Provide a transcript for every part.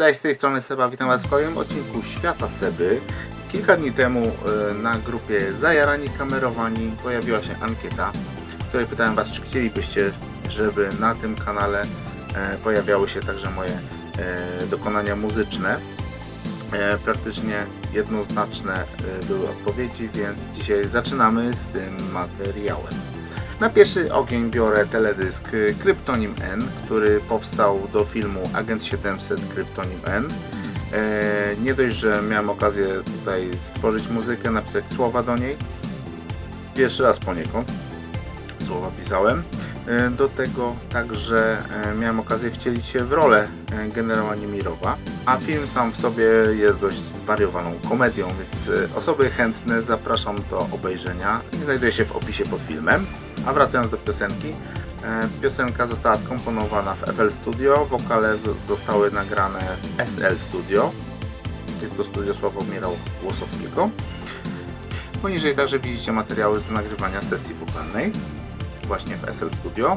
Cześć, z tej strony Seba, witam Was w kolejnym odcinku Świata Seby. Kilka dni temu e, na grupie Zajarani Kamerowani pojawiła się ankieta, w której pytałem Was, czy chcielibyście, żeby na tym kanale e, pojawiały się także moje e, dokonania muzyczne. Praktycznie jednoznaczne były odpowiedzi, więc dzisiaj zaczynamy z tym materiałem. Na pierwszy ogień biorę teledysk y, Kryptonim N, który powstał do filmu Agent 700 Kryptonim N. E, nie dość, że miałem okazję tutaj stworzyć muzykę, napisać słowa do niej. Pierwszy raz poniekąd słowa pisałem. E, do tego także e, miałem okazję wcielić się w rolę generała Niemirowa, a film sam w sobie jest dość zwariowaną komedią, więc osoby chętne zapraszam do obejrzenia. Znajduje się w opisie pod filmem. A wracając do piosenki, e, piosenka została skomponowana w FL Studio, wokale zostały nagrane w SL Studio. Jest to studio Sławomira Łosowskiego. Poniżej także widzicie materiały z nagrywania sesji wokalnej właśnie w SL Studio.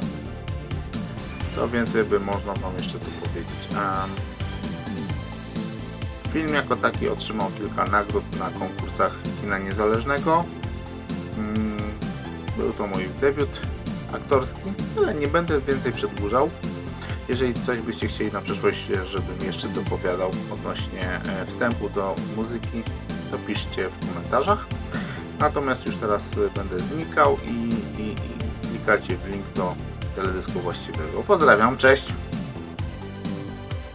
Co więcej by można Wam jeszcze tu powiedzieć. Em, Film jako taki otrzymał kilka nagród na konkursach kina niezależnego. Był to mój debiut aktorski, ale nie będę więcej przedłużał. Jeżeli coś byście chcieli na przyszłość, żebym jeszcze dopowiadał odnośnie e, wstępu do muzyki, to piszcie w komentarzach. Natomiast już teraz e, będę znikał i, i, i klikacie w link do teledysku właściwego. Pozdrawiam, cześć!